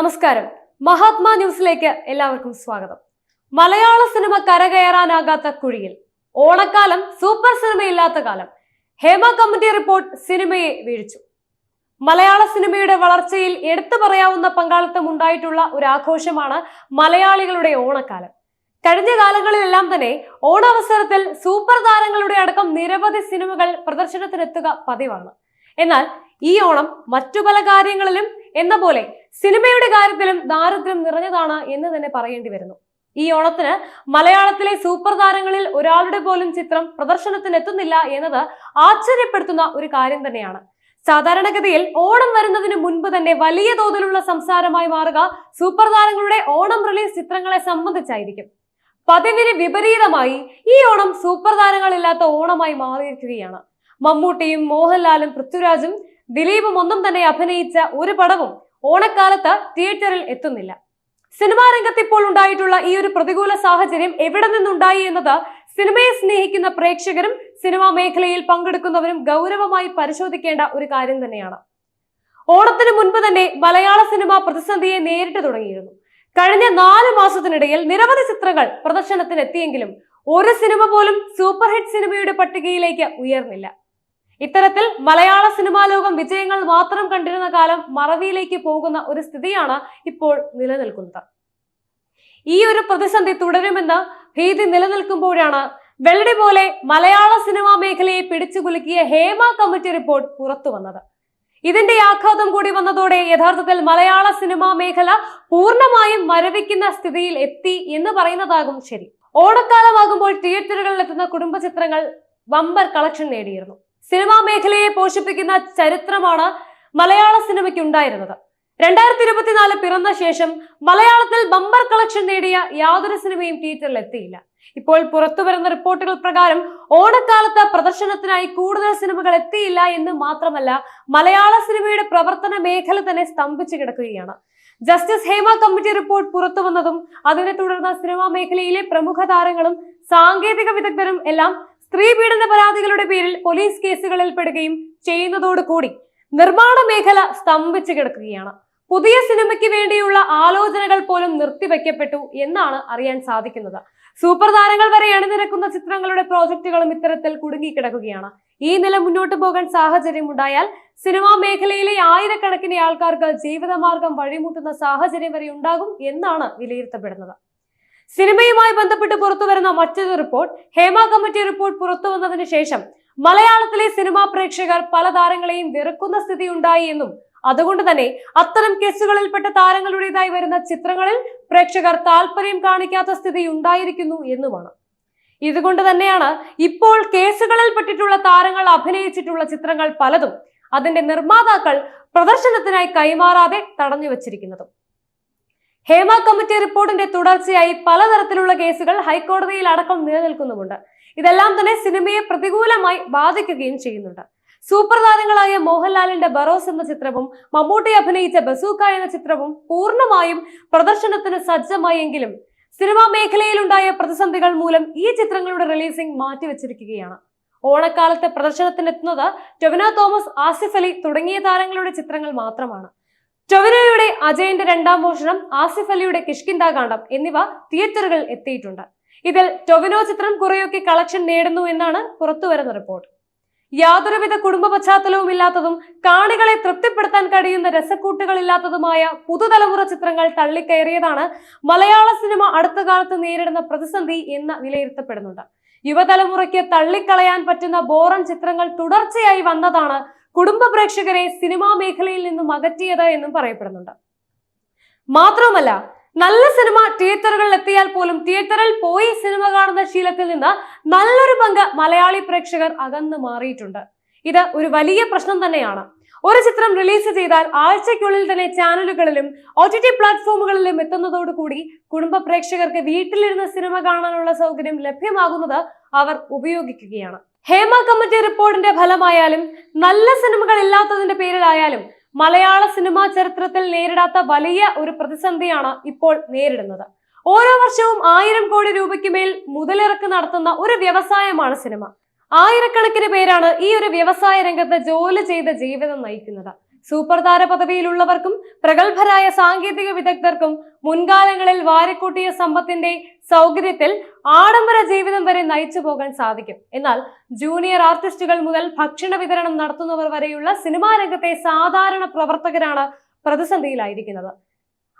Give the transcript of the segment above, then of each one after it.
നമസ്കാരം. മഹാത്മാ ന്യൂസിലേക്ക് എല്ലാവർക്കും സ്വാഗതം. മലയാള സിനിമ കരകയറാനാകാത്ത കുഴിയിൽ. ഓണക്കാലം സൂപ്പർ സിനിമയില്ലാത്ത കാലം. ഹേമ കമ്മിറ്റി റിപ്പോർട്ട് സിനിമയെ വീഴ്ച്ചു. മലയാള സിനിമയുടെ വളർച്ചയിൽ എടുത്തു പറയാവുന്ന പങ്കാളിത്തം ഉണ്ടായിട്ടുള്ള ഒരു ആഘോഷമാണ് മലയാളികളുടെ ഓണക്കാലം. കഴിഞ്ഞ കാലങ്ങളിലെല്ലാം തന്നെ ഓണാവസരത്തിൽ സൂപ്പർ താരങ്ങളുടെ അടക്കം നിരവധി സിനിമകൾ പ്രദർശനത്തിനെത്തുക പതിവാണ്. എന്നാൽ ഈ ഓണം മറ്റു പല കാര്യങ്ങളിലും എന്ന പോലെ സിനിമയുടെ കാര്യത്തിലും ദാരിദ്ര്യം നിറഞ്ഞതാണ് എന്ന് തന്നെ പറയേണ്ടി വരുന്നു. ഈ ഓണത്തിന് മലയാളത്തിലെ സൂപ്പർ താരങ്ങളിൽ ഒരാളുടെ പോലും ചിത്രം പ്രദർശനത്തിന് എത്തുന്നില്ല എന്നത് ആശ്ചര്യപ്പെടുത്തുന്ന ഒരു കാര്യം തന്നെയാണ്. സാധാരണഗതിയിൽ ഓണം വരുന്നതിന് മുൻപ് തന്നെ വലിയ തോതിലുള്ള സംസാരമായി മാറുക സൂപ്പർ താരങ്ങളുടെ ഓണം റിലീസ് ചിത്രങ്ങളെ സംബന്ധിച്ചായിരിക്കും. പതിവിന് വിപരീതമായി ഈ ഓണം സൂപ്പർ താരങ്ങളില്ലാത്ത ഓണമായി മാറിയിരിക്കുകയാണ്. മമ്മൂട്ടിയും മോഹൻലാലും പൃഥ്വിരാജും ദിലീപും ഒന്നും തന്നെ അഭിനയിച്ച ഒരു പടവും ഓണക്കാലത്ത് തിയേറ്ററിൽ എത്തുന്നില്ല. സിനിമാ രംഗത്ത് ഇപ്പോൾ ഉണ്ടായിട്ടുള്ള ഈ ഒരു പ്രതികൂല സാഹചര്യം എവിടെ നിന്നുണ്ടായി എന്നത് സിനിമയെ സ്നേഹിക്കുന്ന പ്രേക്ഷകരും സിനിമാ മേഖലയിൽ പങ്കെടുക്കുന്നവരും ഗൗരവമായി പരിശോധിക്കേണ്ട ഒരു കാര്യം തന്നെയാണ്. ഓണത്തിന് മുൻപ് തന്നെ മലയാള സിനിമ പ്രതിസന്ധിയെ നേരിട്ട് തുടങ്ങിയിരുന്നു. കഴിഞ്ഞ നാല് മാസത്തിനിടയിൽ നിരവധി ചിത്രങ്ങൾ പ്രദർശനത്തിനെത്തിയെങ്കിലും ഒരു സിനിമ പോലും സൂപ്പർ ഹിറ്റ് സിനിമയുടെ പട്ടികയിലേക്ക് ഉയർന്നില്ല. ഇത്തരത്തിൽ മലയാള സിനിമാ ലോകം വിജയങ്ങൾ മാത്രം കണ്ടിരുന്ന കാലം മറവിയിലേക്ക് പോകുന്ന ഒരു സ്ഥിതിയാണ് ഇപ്പോൾ നിലനിൽക്കുന്നത്. ഈ ഒരു പ്രതിസന്ധി തുടരുമെന്ന് ഭീതി നിലനിൽക്കുമ്പോഴാണ് വെള്ളടി പോലെ മലയാള സിനിമാ മേഖലയെ പിടിച്ചുകുലുക്കിയ ഹേമ കമ്മിറ്റി റിപ്പോർട്ട് പുറത്തു വന്നത്. ഇതിന്റെ ആഘാതം കൂടി വന്നതോടെ യഥാർത്ഥത്തിൽ മലയാള സിനിമാ മേഖല പൂർണമായും മരവിക്കുന്ന സ്ഥിതിയിൽ എത്തി എന്ന് പറയുന്നതാകും ശരി. ഓണക്കാലമാകുമ്പോൾ തിയേറ്ററുകളിൽ എത്തുന്ന കുടുംബ ചിത്രങ്ങൾ വമ്പർ കളക്ഷൻ നേടിയിരുന്നു. സിനിമാ മേഖലയെ പോഷിപ്പിക്കുന്ന ചരിത്രമാണ് മലയാള സിനിമയ്ക്ക് ഉണ്ടായിരുന്നത്. രണ്ടായിരത്തി ഇരുപത്തിനാല് പിറന്ന ശേഷം മലയാളത്തിൽ ബമ്പർ കളക്ഷൻ നേടിയ യാതൊരു സിനിമയും തിയേറ്ററിൽ എത്തിയില്ല. ഇപ്പോൾ പുറത്തു വരുന്ന റിപ്പോർട്ടുകൾ പ്രകാരം ഓണക്കാലത്ത് പ്രദർശനത്തിനായി കൂടുതൽ സിനിമകൾ എത്തിയില്ല എന്ന് മാത്രമല്ല മലയാള സിനിമയുടെ പ്രവർത്തന മേഖല തന്നെ സ്തംഭിച്ചു കിടക്കുകയാണ്. ജസ്റ്റിസ് ഹേമ കമ്മിറ്റി റിപ്പോർട്ട് പുറത്തു വന്നതും അതിനെ തുടർന്ന് സിനിമാ മേഖലയിലെ പ്രമുഖ താരങ്ങളും സാങ്കേതിക വിദഗ്ധരും എല്ലാം സ്ത്രീ പീഡന പരാതികളുടെ പേരിൽ പോലീസ് കേസുകളിൽ പെടുകയും ചെയ്യുന്നതോട് കൂടി നിർമ്മാണ മേഖല സ്തംഭിച്ചു കിടക്കുകയാണ്. പുതിയ സിനിമയ്ക്ക് വേണ്ടിയുള്ള ആലോചനകൾ പോലും നിർത്തിവെക്കപ്പെട്ടു എന്നാണ് അറിയാൻ സാധിക്കുന്നത്. സൂപ്പർ താരങ്ങൾ വരെ അണിനിരക്കുന്ന ചിത്രങ്ങളുടെ പ്രോജക്റ്റുകളും ഇത്തരത്തിൽ കുടുങ്ങിക്കിടക്കുകയാണ്. ഈ നില മുന്നോട്ട് പോകാൻ സാഹചര്യം ഉണ്ടായാൽ സിനിമാ മേഖലയിലെ ആയിരക്കണക്കിന് ആൾക്കാർക്ക് ജീവിതമാർഗം വഴിമുട്ടുന്ന സാഹചര്യം വരെ ഉണ്ടാകും എന്നാണ് വിലയിരുത്തപ്പെടുന്നത്. സിനിമയുമായി ബന്ധപ്പെട്ട് പുറത്തുവരുന്ന മറ്റൊരു റിപ്പോർട്ട് ഹേമ കമ്മിറ്റി റിപ്പോർട്ട് പുറത്തു വന്നതിന് ശേഷം മലയാളത്തിലെ സിനിമാ പ്രേക്ഷകർ പല താരങ്ങളെയും വെറുക്കുന്ന സ്ഥിതി ഉണ്ടായി എന്നും അതുകൊണ്ട് തന്നെ അത്തരം കേസുകളിൽപ്പെട്ട താരങ്ങളുടേതായി വരുന്ന ചിത്രങ്ങളിൽ പ്രേക്ഷകർ താല്പര്യം കാണിക്കാത്ത സ്ഥിതി ഉണ്ടായിരിക്കുന്നു എന്നുമാണ്. ഇതുകൊണ്ട് തന്നെയാണ് ഇപ്പോൾ കേസുകളിൽ പെട്ടിട്ടുള്ള താരങ്ങൾ അഭിനയിച്ചിട്ടുള്ള ചിത്രങ്ങൾ പലതും അതിന്റെ നിർമ്മാതാക്കൾ പ്രദർശനത്തിനായി കൈമാറാതെ തടഞ്ഞു വച്ചിരിക്കുന്നതും. ഹേമ കമ്മിറ്റി റിപ്പോർട്ടിന്റെ തുടർച്ചയായി പലതരത്തിലുള്ള കേസുകൾ ഹൈക്കോടതിയിൽ അടക്കം നിലനിൽക്കുന്നുമുണ്ട്. ഇതെല്ലാം തന്നെ സിനിമയെ പ്രതികൂലമായി ബാധിക്കുകയും ചെയ്യുന്നുണ്ട്. സൂപ്പർ താരങ്ങളായ മോഹൻലാലിന്റെ ബറോസ് എന്ന ചിത്രവും മമ്മൂട്ടി അഭിനയിച്ച ബസൂക്ക എന്ന ചിത്രവും പൂർണമായും പ്രദർശനത്തിന് സജ്ജമായെങ്കിലും സിനിമാ മേഖലയിലുണ്ടായ പ്രതിസന്ധികൾ മൂലം ഈ ചിത്രങ്ങളുടെ റിലീസിംഗ് മാറ്റിവെച്ചിരിക്കുകയാണ്. ഓണക്കാലത്തെ പ്രദർശനത്തിനെത്തുന്നത് ടൊവിനോ തോമസ് ആസിഫ് അലി തുടങ്ങിയ താരങ്ങളുടെ ചിത്രങ്ങൾ മാത്രമാണ്. ടൊവിനോയുടെ അജയന്റെ രണ്ടാം മോഷണം ആസിഫ് അലിയുടെ കിഷ്കിന്താകാന്ഡം എന്നിവ തിയേറ്ററുകളിൽ എത്തിയിട്ടുണ്ട്. ഇതിൽ ടൊവിനോ ചിത്രം കുറെയൊക്കെ കളക്ഷൻ നേടുന്നു എന്നാണ് പുറത്തുവരുന്ന റിപ്പോർട്ട്. യാതൊരുവിധ കുടുംബ പശ്ചാത്തലവും ഇല്ലാത്തതും കാണികളെ തൃപ്തിപ്പെടുത്താൻ കഴിയുന്ന രസക്കൂട്ടുകളില്ലാത്തതുമായ പുതുതലമുറ ചിത്രങ്ങൾ തള്ളിക്കയറിയതാണ് മലയാള സിനിമ അടുത്ത കാലത്ത് നേരിടുന്ന പ്രതിസന്ധി എന്ന് വിലയിരുത്തപ്പെടുന്നുണ്ട്. യുവതലമുറയ്ക്ക് തള്ളിക്കളയാൻ പറ്റുന്ന ബോറൻ ചിത്രങ്ങൾ തുടർച്ചയായി വന്നതാണ് കുടുംബ പ്രേക്ഷകരെ സിനിമാ മേഖലയിൽ നിന്നും അകറ്റിയത് എന്നും പറയപ്പെടുന്നുണ്ട്. മാത്രവുമല്ല നല്ല സിനിമ തിയേറ്ററുകളിൽ എത്തിയാൽ പോലും തിയേറ്ററിൽ പോയി സിനിമ കാണുന്ന ശീലത്തിൽ നിന്ന് നല്ലൊരു പങ്ക് മലയാളി പ്രേക്ഷകർ അകന്നു മാറിയിട്ടുണ്ട്. ഇത് ഒരു വലിയ പ്രശ്നം തന്നെയാണ്. ഒരു ചിത്രം റിലീസ് ചെയ്താൽ ആഴ്ചയ്ക്കുള്ളിൽ തന്നെ ചാനലുകളിലും ഒ ടി ടി പ്ലാറ്റ്ഫോമുകളിലും എത്തുന്നതോടുകൂടി കുടുംബ പ്രേക്ഷകർക്ക് വീട്ടിലിരുന്ന് സിനിമ കാണാനുള്ള സൗകര്യം ലഭ്യമാകുന്നത് അവർ ഉപയോഗിക്കുകയാണ്. ഹേമ കമ്മിറ്റി റിപ്പോർട്ടിന്റെ ഫലമായാലും നല്ല സിനിമകൾ ഇല്ലാത്തതിന്റെ പേരിലായാലും മലയാള സിനിമാ ചരിത്രത്തിൽ നേരിടാത്ത വലിയ ഒരു പ്രതിസന്ധിയാണ് ഇപ്പോൾ നേരിടുന്നത്. ഓരോ വർഷവും ആയിരം കോടി രൂപയ്ക്ക് മേൽ മുതലിറക്ക് നടത്തുന്ന ഒരു വ്യവസായമാണ് സിനിമ. ആയിരക്കണക്കിന് പേരാണ് ഈ ഒരു വ്യവസായ രംഗത്ത് ജോലി ചെയ്ത ജീവിതം നയിക്കുന്നത്. സൂപ്പർ താര പദവിയിലുള്ളവർക്കും പ്രഗത്ഭരായ സാങ്കേതിക വിദഗ്ധർക്കും മുൻകാലങ്ങളിൽ വാരിക്കൂട്ടിയ സമ്പത്തിന്റെ സൗകര്യത്തിൽ ആഡംബര ജീവിതം വരെ നയിച്ചു പോകാൻ സാധിക്കും. എന്നാൽ ജൂനിയർ ആർട്ടിസ്റ്റുകൾ മുതൽ ഭക്ഷണ വിതരണം നടത്തുന്നവർ വരെയുള്ള സിനിമാ രംഗത്തെ സാധാരണ പ്രവർത്തകരാണ് പ്രതിസന്ധിയിലായിരിക്കുന്നത്.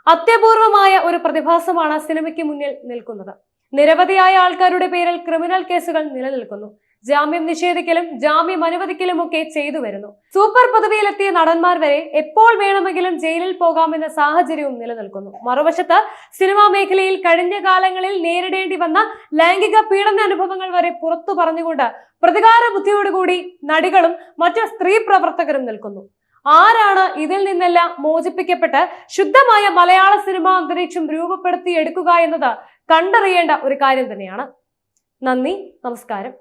അത്യപൂർവമായ ഒരു പ്രതിഭാസമാണ് സിനിമയ്ക്ക് മുന്നിൽ നിൽക്കുന്നത്. നിരവധിയായ ആൾക്കാരുടെ പേരിൽ ക്രിമിനൽ കേസുകൾ നിലനിൽക്കുന്നു. ജാമ്യം നിഷേധിക്കലും ജാമ്യം അനുവദിക്കലും ഒക്കെ ചെയ്തു വരുന്നു. സൂപ്പർ പദവിയിലെത്തിയ നടന്മാർ വരെ എപ്പോൾ വേണമെങ്കിലും ജയിലിൽ പോകാമെന്ന സാഹചര്യവും നിലനിൽക്കുന്നു. മറുവശത്ത് സിനിമാ മേഖലയിൽ കഴിഞ്ഞ കാലങ്ങളിൽ നേരിടേണ്ടി വന്ന ലൈംഗിക പീഡന അനുഭവങ്ങൾ വരെ പുറത്തു പറഞ്ഞുകൊണ്ട് പ്രതികാര ബുദ്ധിയോടുകൂടി നടികളും മറ്റു സ്ത്രീ പ്രവർത്തകരും നിൽക്കുന്നു. ആരാണ് ഇതിൽ നിന്നെല്ലാം മോചിപ്പിക്കപ്പെട്ട് ശുദ്ധമായ മലയാള സിനിമാ അന്തരീക്ഷം രൂപപ്പെടുത്തിയെടുക്കുക എന്നത് കണ്ടറിയേണ്ട ഒരു കാര്യം തന്നെയാണ്. നന്ദി നമസ്കാരം.